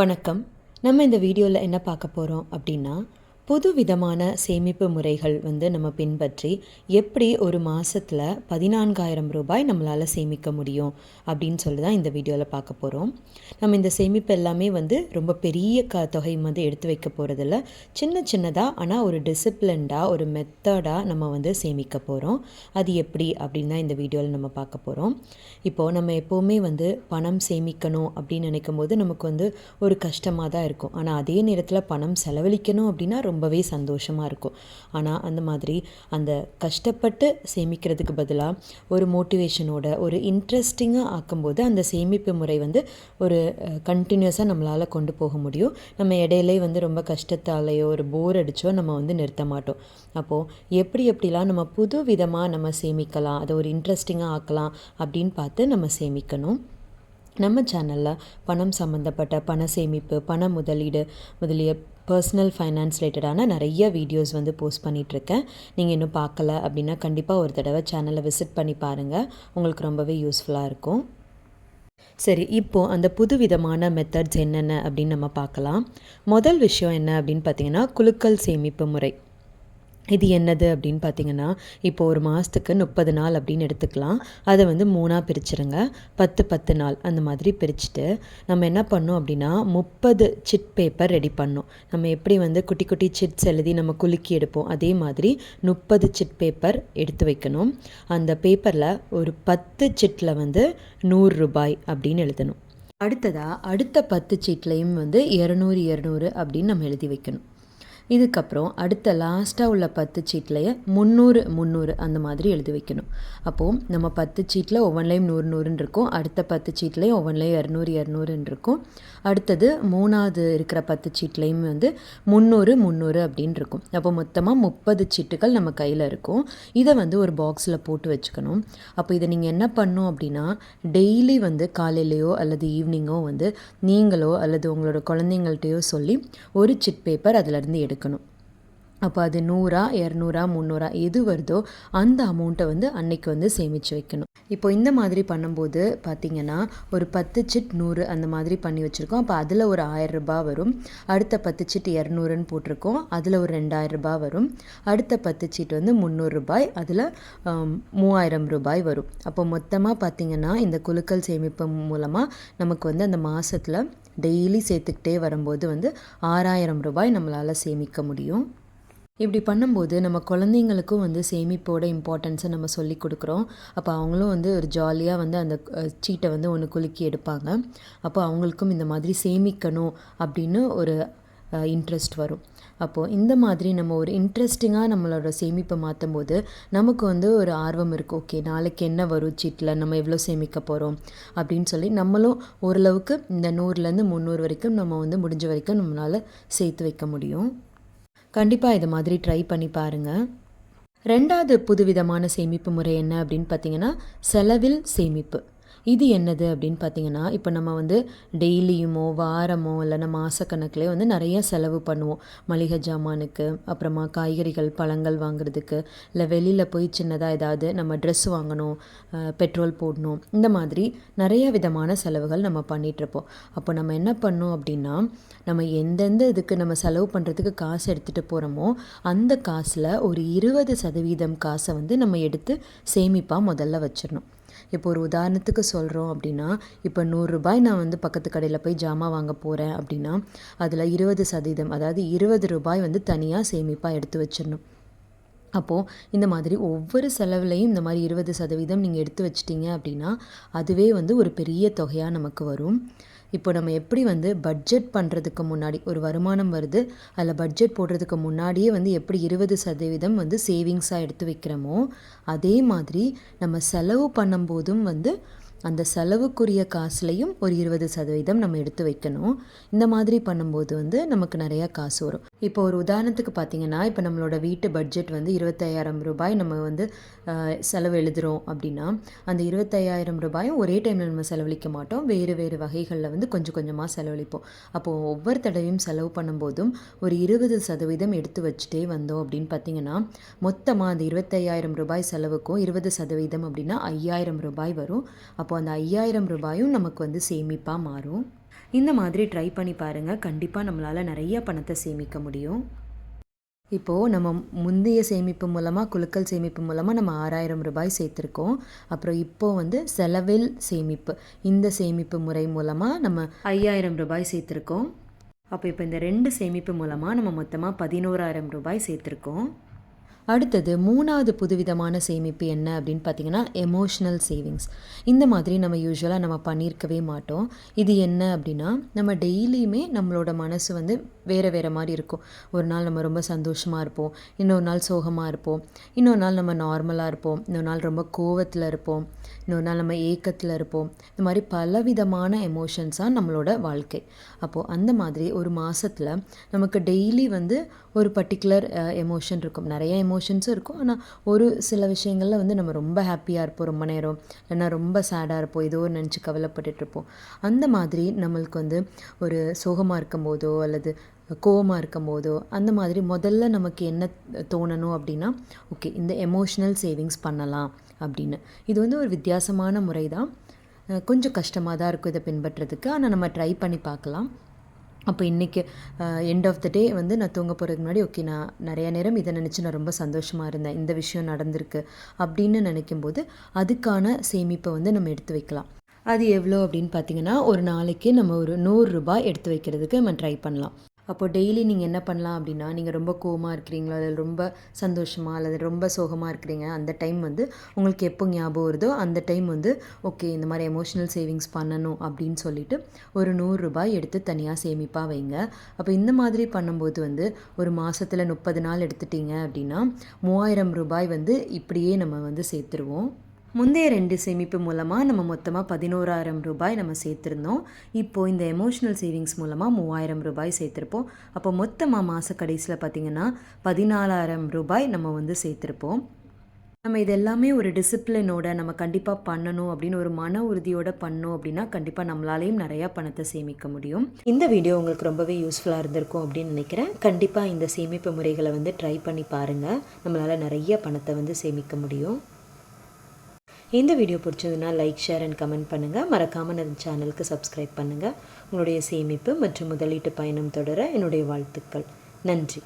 வணக்கம். நம்ம இந்த வீடியோவில் என்ன பார்க்க போகிறோம் அப்படின்னா புதுவிதமான சேமிப்பு முறைகள் வந்து நம்ம பின்பற்றி எப்படி ஒரு மாதத்தில் பதினான்காயிரம் ரூபாய் நம்மளால் சேமிக்க முடியும் அப்படின்னு சொல்லி தான் இந்த வீடியோவில் பார்க்க போகிறோம் நம்ம இந்த சேமிப்பு எல்லாமே வந்து ரொம்ப பெரிய க தொகை வந்து எடுத்து வைக்க போகிறதில்ல சின்ன சின்னதாக ஆனால் ஒரு டிசிப்ளின்டாக ஒரு மெத்தடாக நம்ம வந்து சேமிக்க போகிறோம் அது எப்படி அப்படின்னு தான் இந்த வீடியோவில் நம்ம பார்க்க போகிறோம் இப்போது நம்ம எப்போவுமே வந்து பணம் சேமிக்கணும் அப்படின்னு நினைக்கும் போது நமக்கு வந்து ஒரு கஷ்டமாக தான் இருக்கும். ஆனால் அதே நேரத்தில் பணம் செலவழிக்கணும் அப்படின்னா ரொம்ப ரொம்பவே சந்தோஷமாக இருக்கும். ஆனால் அந்த மாதிரி அந்த கஷ்டப்பட்டு சேமிக்கிறதுக்கு பதிலாக ஒரு மோட்டிவேஷனோட ஒரு இன்ட்ரெஸ்டிங்காக ஆக்கும்போது அந்த சேமிப்பு முறை வந்து ஒரு கண்டினியூஸாக நம்மளால் கொண்டு போக முடியும். நம்ம இடையிலே வந்து ரொம்ப கஷ்டத்தாலேயோ ஒரு போர் அடித்தோ நம்ம வந்து நிறுத்த மாட்டோம். அப்போது எப்படி எப்படிலாம் நம்ம புது விதமாக நம்ம சேமிக்கலாம் அதை ஒரு இன்ட்ரெஸ்டிங்காக ஆக்கலாம் அப்படின்னு பார்த்து நம்ம சேமிக்கணும். நம்ம சேனலில் பணம் சம்மந்தப்பட்ட பண சேமிப்பு பண முதலீடு முதலிய பர்சனல் ஃபைனான்ஸ் ரிலேட்டடான நிறைய வீடியோஸ் வந்து போஸ்ட் பண்ணிகிட்ருக்கேன் நீங்கள் இன்னும் பார்க்கல அப்படின்னா கண்டிப்பாக ஒரு தடவை சேனலை விசிட் பண்ணி பாருங்கள் உங்களுக்கு ரொம்பவே யூஸ்ஃபுல்லாக இருக்கும். சரி இப்போது அந்த புது விதமான மெத்தட்ஸ் என்னென்ன அப்படின்னு நம்ம பார்க்கலாம். முதல் விஷயம் என்ன அப்படின்னு பார்த்தீங்கன்னா குலுக்கல் சேமிப்பு முறை. இது என்னது அப்படின்னு பார்த்தீங்கன்னா இப்போ ஒரு மாதத்துக்கு முப்பது நாள் அப்படின்னு எடுத்துக்கலாம். அதை வந்து மூணாக பிரிச்சுருங்க. பத்து பத்து நாள் அந்த மாதிரி பிரிச்சுட்டு நம்ம என்ன பண்ணோம் அப்படின்னா முப்பது சிட் பேப்பர் ரெடி பண்ணோம். நம்ம எப்படி வந்து குட்டி குட்டி சிட்ஸ் எழுதி நம்ம குலுக்கி எடுப்போம் அதே மாதிரி முப்பது சிட் பேப்பர் எடுத்து வைக்கணும். அந்த பேப்பரில் ஒரு பத்து சிட்டில் வந்து நூறு ரூபாய் அப்படின்னு எழுதணும். அடுத்ததாக அடுத்த பத்து சீட்லேயும் வந்து இரநூறு இரநூறு அப்படின்னு நம்ம எழுதி வைக்கணும். இதுக்கப்புறம் அடுத்த லாஸ்ட்டாக உள்ள பத்து சீட்லையே முந்நூறு முந்நூறு அந்த மாதிரி எழுதி வைக்கணும். அப்போது நம்ம பத்து சீட்டில் ஒவ்வொன்றிலையும் நூறு நூறுன்னு இருக்கும். அடுத்த பத்து சீட்லேயும் ஒவ்வொன்றிலையும் இரநூறு இரநூறுன்னு இருக்கும். அடுத்தது மூணாவது இருக்கிற பத்து சீட்லேயும் வந்து முந்நூறு முந்நூறு அப்படின்னு இருக்கும். அப்போ மொத்தமாக முப்பது சீட்டுகள் நம்ம கையில் இருக்கும். இதை வந்து ஒரு பாக்ஸில் போட்டு வச்சுக்கணும். அப்போ இதை நீங்கள் என்ன பண்ணும் அப்படின்னா டெய்லி வந்து காலையிலையோ அல்லது ஈவினிங்கோ வந்து நீங்களோ அல்லது உங்களோட குழந்தைங்கள்ட்டையோ சொல்லி ஒரு சிட் பேப்பர் அதிலிருந்து எடுக்கணும். அப்போ அது நூறா இரநூறா முந்நூறா எது வருதோ அந்த அமௌண்ட்டை வந்து அன்னைக்கு வந்து சேமித்து வைக்கணும். இப்போ இந்த மாதிரி பண்ணும்போது பார்த்திங்கன்னா ஒரு பத்து சிட் நூறு அந்த மாதிரி பண்ணி வச்சுருக்கோம். அப்போ அதில் ஒரு ஆயிரம் ரூபாய் வரும். அடுத்த பத்து சிட் இரநூறுன்னு போட்டிருக்கோம். அதில் ஒரு ரெண்டாயிரம் ரூபாய் வரும். அடுத்த பத்து சீட் வந்து முந்நூறுரூபாய் அதில் மூவாயிரம் ரூபாய் வரும். அப்போ மொத்தமாக பார்த்திங்கன்னா இந்த குலுக்கல் சேமிப்பு மூலமாக நமக்கு வந்து அந்த மாதத்தில் டெய்லி சேர்த்துக்கிட்டே வரும்போது வந்து ஆறாயிரம் ரூபாய் நம்மளால் சேமிக்க முடியும். இப்படி பண்ணும்போது நம்ம குழந்தைங்களுக்கும் வந்து சேமிப்போட இம்பார்ட்டன்ஸை நம்ம சொல்லி கொடுக்குறோம். அப்போ அவங்களும் வந்து ஒரு ஜாலியாக வந்து அந்த சீட்டை வந்து ஒன்று குலுக்கி எடுப்பாங்க. அப்போ அவங்களுக்கும் இந்த மாதிரி சேமிக்கணும் அப்படின்னு ஒரு இன்ட்ரெஸ்ட் வரும். அப்போது இந்த மாதிரி நம்ம ஒரு இன்ட்ரெஸ்டிங்காக நம்மளோட சேமிப்பை மாற்றும் போது நமக்கு வந்து ஒரு ஆர்வம் இருக்குது ஓகே நாளைக்கு என்ன வரும்? சீட்டில் நம்ம எவ்வளோ சேமிக்க போகிறோம் அப்படின்னு சொல்லி நம்மளும் ஓரளவுக்கு இந்த நூறுலேருந்து முந்நூறு வரைக்கும் நம்ம வந்து முடிஞ்ச வரைக்கும் நம்மளால் சேர்த்து வைக்க முடியும். கண்டிப்பாக இது மாதிரி ட்ரை பண்ணி பாருங்கள் ரெண்டாவது புதுவிதமான சேமிப்பு முறை என்ன அப்படின்னு பார்த்தீங்கன்னா செலவில் சேமிப்பு. இது என்னது அப்படின்னு பார்த்தீங்கன்னா இப்போ நம்ம வந்து டெய்லியுமோ வாரமோ இல்லைன்னா மாதக்கணக்கிலே வந்து நிறைய செலவு பண்ணுவோம். மளிகை ஜாமானுக்கு அப்புறமா காய்கறிகள் பழங்கள் வாங்குறதுக்கு இல்லை வெளியில் போய் சின்னதாக ஏதாவது நம்ம ட்ரெஸ் வாங்கணும் பெட்ரோல் போடணும் இந்த மாதிரி நிறைய விதமான செலவுகள் நம்ம பண்ணிகிட்ருப்போம் அப்போ நம்ம என்ன பண்ணோம் அப்படின்னா நம்ம எந்தெந்த இதுக்கு நம்ம செலவு பண்ணுறதுக்கு காசு எடுத்துகிட்டு போகிறோமோ அந்த காசில் ஒரு இருபது சதவீதம் காசை வந்து நம்ம எடுத்து சேமிப்பாக முதல்ல வச்சிடணும். இப்போ ஒரு உதாரணத்துக்கு சொல்கிறோம் அப்படின்னா இப்போ நூறுரூபாய் நான் வந்து பக்கத்து கடையில் போய் ஜாமான் வாங்க போகிறேன் அப்படின்னா அதில் இருபது சதவீதம் அதாவது இருபது ரூபாய் வந்து தனியாக சேமிப்பாக எடுத்து வச்சிடணும். அப்போது இந்த மாதிரி ஒவ்வொரு செலவுலையும் இந்த மாதிரி இருபது சதவீதம் நீங்கள் எடுத்து வச்சிட்டிங்க அப்படின்னா அதுவே வந்து ஒரு பெரிய தொகையாக நமக்கு வரும். இப்போ நம்ம எப்படி வந்து பட்ஜெட் பண்ணுறதுக்கு முன்னாடி ஒரு வருமானம் வருது அதில் பட்ஜெட் போடுறதுக்கு முன்னாடியே வந்து எப்படி இருபது சதவீதம் வந்து சேவிங்ஸாக எடுத்து வைக்கிறோமோ அதே மாதிரி நம்ம செலவு பண்ணும்போதும் வந்து அந்த செலவுக்குரிய காசுலையும் ஒரு இருபது சதவீதம் நம்ம எடுத்து வைக்கணும். இந்த மாதிரி பண்ணும்போது வந்து நமக்கு நிறையா காசு வரும். இப்போ ஒரு உதாரணத்துக்கு பார்த்தீங்கன்னா இப்போ நம்மளோட வீட்டு பட்ஜெட் வந்து இருபத்தையாயிரம் ரூபாய் நம்ம வந்து செலவு எழுதுகிறோம் அப்படின்னா அந்த இருபத்தையாயிரம் ரூபாயும் ஒரே டைமில் நம்ம செலவழிக்க மாட்டோம். வேறு வேறு வகைகளில் வந்து கொஞ்சம் கொஞ்சமாக செலவழிப்போம். அப்போது ஒவ்வொரு தடவையும் செலவு பண்ணும்போதும் ஒரு இருபது சதவீதம் எடுத்து வச்சுட்டே வந்தோம் அப்படின்னு பார்த்தீங்கன்னா மொத்தமாக அந்த இருபத்தையாயிரம் ரூபாய் செலவுக்கும் இருபது சதவீதம் அப்படின்னா ஐயாயிரம் ரூபாய் வரும். அப்போ அந்த ஐயாயிரம் ரூபாயும் நமக்கு வந்து சேமிப்பாக மாறும். இந்த மாதிரி ட்ரை பண்ணி பாருங்கள் கண்டிப்பாக நம்மளால் நிறைய பணத்தை சேமிக்க முடியும். இப்போது நம்ம முந்தைய சேமிப்பு மூலமாக குலுக்கல் சேமிப்பு மூலமாக நம்ம ஆறாயிரம் ரூபாய் சேர்த்துருக்கோம். அப்புறம் இப்போது வந்து செலவில் சேமிப்பு. இந்த சேமிப்பு முறை மூலமாக நம்ம ஐயாயிரம் ரூபாய் சேர்த்துருக்கோம். அப்போ இப்போ இந்த ரெண்டு சேமிப்பு மூலமாக நம்ம மொத்தமாக பதினோராயிரம் ரூபாய் சேர்த்துருக்கோம். அடுத்தது மூணாவது புதுவிதமான சேமிப்பு என்ன அப்படின்னு பார்த்தீங்கன்னா எமோஷ்னல் சேவிங்ஸ் இந்த மாதிரி நம்ம யூஸ்வலாக நம்ம பண்ணியிருக்கவே மாட்டோம். இது என்ன அப்படின்னா நம்ம டெய்லியுமே நம்மளோட மனசு வந்து வேறு வேறு மாதிரி இருக்கும். ஒரு நாள் நம்ம ரொம்ப சந்தோஷமாக இருப்போம். இன்னொரு நாள் சோகமாக இருப்போம். இன்னொரு நாள் நம்ம நார்மலாக இருப்போம். இன்னொரு நாள் ரொம்ப கோவத்தில் இருப்போம். இன்னொரு நாள் நம்ம ஏக்கத்தில் இருப்போம். இந்த மாதிரி பலவிதமான எமோஷன்ஸாக நம்மளோட வாழ்க்கை. அப்போது அந்த மாதிரி ஒரு மாதத்தில் நமக்கு டெய்லி வந்து ஒரு பர்டிகுலர் எமோஷன் இருக்கும். நிறைய எமோஷன்ஸும் இருக்கும். ஆனால் ஒரு சில விஷயங்களில் வந்து நம்ம ரொம்ப ஹாப்பியாக இருப்போம் ரொம்ப நேரம். இல்லைன்னா ரொம்ப சேடாக இருப்போம். ஏதோ ஒரு நினச்சி கவலைப்பட்டுட்டு இருப்போம். அந்த மாதிரி நம்மளுக்கு வந்து ஒரு சோகமாக இருக்கும் போதோ அல்லது கோவமாக இருக்கும் போதோ அந்த மாதிரி முதல்ல நமக்கு என்ன தோணணும் அப்படின்னா ஓகே இந்த எமோஷ்னல் சேவிங்ஸ் பண்ணலாம். அப்படின்னு. இது வந்து ஒரு வித்தியாசமான முறை தான் கொஞ்சம் கஷ்டமாக தான் இருக்கும் இதை பின்பற்றுறதுக்கு ஆனால் நம்ம ட்ரை பண்ணி பார்க்கலாம். அப்போ இன்றைக்கி எண்ட் ஆஃப் த டே வந்து நான் தூங்க போகிறதுக்கு முன்னாடி ஓகே நான் நிறைய நேரம் இதை நினச்சி நான் ரொம்ப சந்தோஷமாக இருந்தேன். இந்த விஷயம் நடந்திருக்கு. அப்படின்னு நினைக்கும்போது அதுக்கான சேமிப்பை வந்து நம்ம எடுத்து வைக்கலாம். அது எவ்வளோ அப்படின்னு பார்த்தீங்கன்னா ஒரு நாளைக்கு நம்ம ஒரு நூறுரூபா எடுத்து வைக்கிறதுக்கு நம்ம ட்ரை பண்ணலாம். அப்போது டெய்லி நீங்கள் என்ன பண்ணலாம் அப்படின்னா நீங்கள் ரொம்ப கோவமாக இருக்கிறீங்களோ? அல்லது ரொம்ப சந்தோஷமாக அல்லது ரொம்ப சோகமாக இருக்கிறீங்க? அந்த டைம் வந்து உங்களுக்கு எப்போ ஞாபகம் வருதோ அந்த டைம் வந்து ஓகே இந்த மாதிரி எமோஷ்னல் சேவிங்ஸ் பண்ணணும் அப்படின்னு சொல்லிட்டு ஒரு நூறு ரூபாய் எடுத்து தனியாக சேமிப்பாக வைங்க. அப்போ இந்த மாதிரி பண்ணும்போது வந்து ஒரு மாதத்தில் முப்பது நாள் எடுத்துட்டீங்க அப்படின்னா மூவாயிரம் ரூபாய் வந்து இப்படியே நம்ம வந்து சேர்த்துருவோம். முந்தைய ரெண்டு சேமிப்பு மூலமாக நம்ம மொத்தமாக பதினோராயிரம் ரூபாய் நம்ம சேர்த்துருந்தோம். இப்போது இந்த எமோஷ்னல் சேவிங்ஸ் மூலமாக மூவாயிரம் ரூபாய் சேர்த்துருப்போம். அப்போ மொத்தமாக மாத கடைசியில் பார்த்திங்கன்னா பதினாலாயிரம் ரூபாய் நம்ம வந்து சேர்த்துருப்போம். நம்ம இது எல்லாமே ஒரு டிசிப்ளினோட நம்ம கண்டிப்பாக பண்ணணும் அப்படின்னு ஒரு மன உறுதியோட பண்ணோம் அப்படின்னா கண்டிப்பாக நம்மளாலேயும் நிறையா பணத்தை சேமிக்க முடியும். இந்த வீடியோ உங்களுக்கு ரொம்பவே யூஸ்ஃபுல்லாக இருந்திருக்கும் அப்படின்னு நினைக்கிறேன். கண்டிப்பாக இந்த சேமிப்பு முறைகளை வந்து ட்ரை பண்ணி பாருங்கள் நம்மளால் நிறைய பணத்தை வந்து சேமிக்க முடியும். இந்த வீடியோ பிடிச்சதுன்னா லைக் ஷேர் அண்ட் கமெண்ட் பண்ணுங்கள் மறக்காமல் இந்த சேனலுக்கு சப்ஸ்கிரைப் பண்ணுங்கள் உங்களுடைய சேமிப்பு மற்றும் முதலீட்டு பயணம் தொடர என்னுடைய வாழ்த்துக்கள். நன்றி.